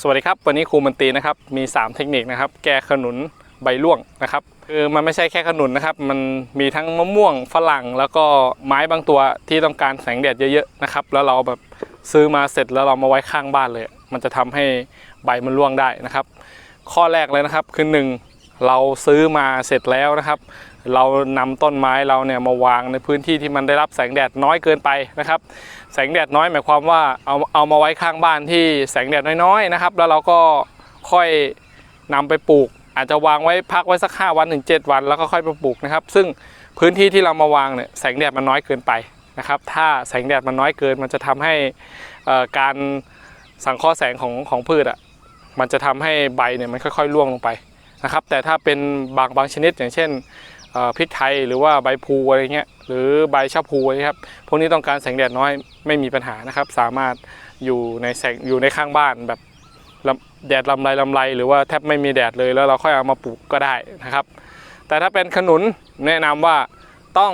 สวัสดีครับ วันนี้ครูมันตีนะครับมี 3 เทคนิคนะครับ แก้ขนุนใบร่วงนะครับคือมันไม่ใช่แค่ขนุนนะครับ มันมีทั้งมะม่วงฝรั่ง แล้วก็ไม้บางตัวที่ต้องการแสงแดดเยอะๆนะครับ แล้วเราแบบซื้อมาเสร็จแล้วเรามาไว้ข้างบ้านเลย มันจะทำให้ใบมันร่วงได้นะครับ ข้อแรกเลยนะครับคือหนึ่งเราซื้อมาเสร็จแล้วนะครับ เรานำต้นไม้เราเนี่ยมาวางในพื้นที่ที่มันได้รับแสงแดดน้อยเกินไปนะครับ แสงแดดน้อยหมายความว่าเอาเอามาไว้ข้างบ้านที่แสงแดดน้อยๆนะครับ แล้วเราก็ค่อยนำไปปลูก อาจจะวางไว้พักไว้สัก 5 วันถึง7วัน แล้วก็ค่อยไปปลูกนะครับ ซึ่งพื้นที่ที่เรามาวางเนี่ยแสงแดดมันน้อยเกินไปนะครับ ถ้าแสงแดดมันน้อยเกิน มันจะทำให้การสังเคราะห์แสงของของพืชอะมันจะทำให้ใบเนี่ยมันค่อยๆร่วงลงไปนะครับ แต่ถ้าเป็นบางบางชนิดอย่างเช่น พริกไทยหรือว่าใบพูอะไรเงี้ยหรือใบชะพลูนะครับพวกนี้ต้องการแสงแดดน้อยไม่มีปัญหานะครับ สามารถอยู่ในแสงอยู่ในข้างบ้านแบบแดดลำไรลำไรหรือว่าแทบไม่มีแดดเลยแล้วเราค่อยเอามาปลูกก็ได้นะครับ แต่ถ้าเป็นขนุนแนะนำว่าต้อง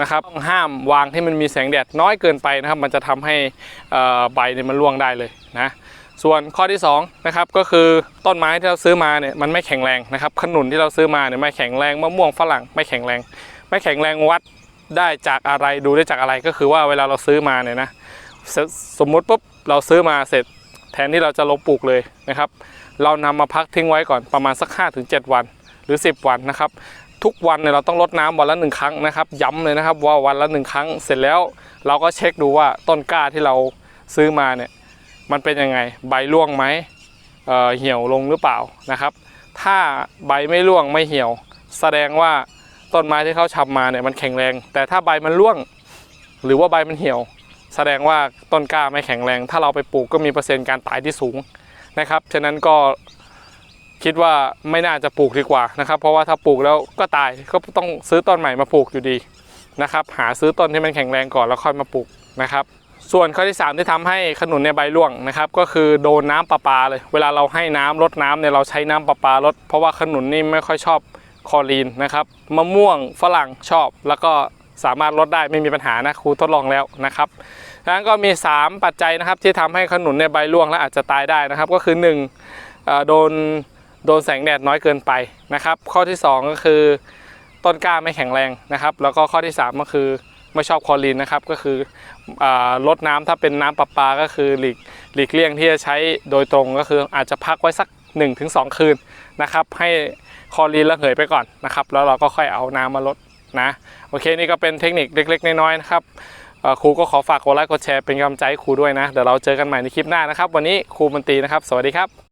นะครับต้องห้ามวางที่มันมีแสงแดดน้อยเกินไปนะครับ มันจะทำให้ใบเนี่ยมันร่วงได้เลยนะ ส่วนข้อที่สองนะครับก็คือต้นไม้ที่เราซื้อมาเนี่ยมันไม่แข็งแรงนะครับขนุนที่เราซื้อมาเนี่ยไม่แข็งแรงมะม่วงฝรั่งไม่แข็งแรง ไม่แข็งแรงวัดได้จากอะไรดูได้จากอะไรก็คือว่าเวลาเราซื้อมาเนี่ยนะสสมมุติปุ๊บเราซื้อมาเสร็จ แทนที่เราจะลงปลูกเลยนะครับ เรานำมาพักทิ้งไว้ก่อนประมาณสัก5ถึง7วันหรือ 10 วันนะครับ ทุกวันเนี่ยเราต้องรดน้ำวันละหนึ่งครั้งนะครับ ย้ำเลยนะครับว่าวันละหนึ่งครั้งเสร็จแล้ว เราก็เช็คดูว่าต้นกล้าที่เราซื้อมาเนี่ย มันเป็นยังไงใบร่วงไหมเเหี่ยวลงหรือเปล่านะครับ ถ้าใบไม่ร่วงไม่เหี่ยว แสดงว่าต้นไม้ที่เขาชำมาเนี่ยมันแข็งแรง แต่ถ้าใบมันร่วง หรือว่าใบมันเหี่ยว แสดงว่าต้นกล้าไม่แข็งแรง ถ้าเราไปปลูกก็มีเปอร์เซ็นต์การตายที่สูงนะครับฉะนั้นก็คิดว่าไม่น่าจะปลูกดีกว่านะครับ เพราะว่าถ้าปลูกแล้วก็ตายก็ต้องซื้อต้นใหม่มาปลูกอยู่ดีนะครับ หาซื้อต้นที่มันแข็งแรงก่อนแล้วค่อยมาปลูกนะครับ ส่วนข้อที่ 3 ที่ทำให้ขนุนในยใบร่วงนะครับ ก็คือโดนน้ำประปาเลย เวลาเราให้น้ำรดน้ำเนี่ยเราใช้น้ำประปารดเพราะว่าขนุนนี่ไม่ค่อยชอบคอรีนนะครับมะม่วงฝรั่งชอบ แล้วก็สามารถลดได้ไม่มีปัญหานะครูทดลองแล้วนะครับดังนั้นก็มี 3 ปัจจัยนะครับที่ทำให้ขนุนในยใบร่วงและอาจจะตายได้นะครับ ก็คือ1เอ่อโดนโดนแสงแดดน้อยเกินไปนะครับ ข้อที่ 2 ก็คือต้นกล้าไม่แข็งแรงนะครับ แล้วก็ข้อที่ 3 ก็คือ ไม่ชอบคลอรีนนะครับก็คืออลดน้ำถ้าเป็นน้ำประปาก็คือหลีกหลีกเลี่ยงที่จะใช้โดยตรงก็คืออาจจะพักไว้สัก 1-2 คืนนะครับให้คลอรีนระเหยไปก่อนนะครับแล้วเราก็ค่อยเอาน้ำมาลดนะโอเคนี่ก็เป็นเทคนิคเล็ก ๆ น้อยๆนะครับครูก็ขอฝากกดไลค์กดแชร์เป็นกำลังใจให้ครูด้วยนะ เดี๋ยวเราเจอกันใหม่ในคลิปหน้านะครับ วันนี้ครูมันตีนะครับ สวัสดีครับ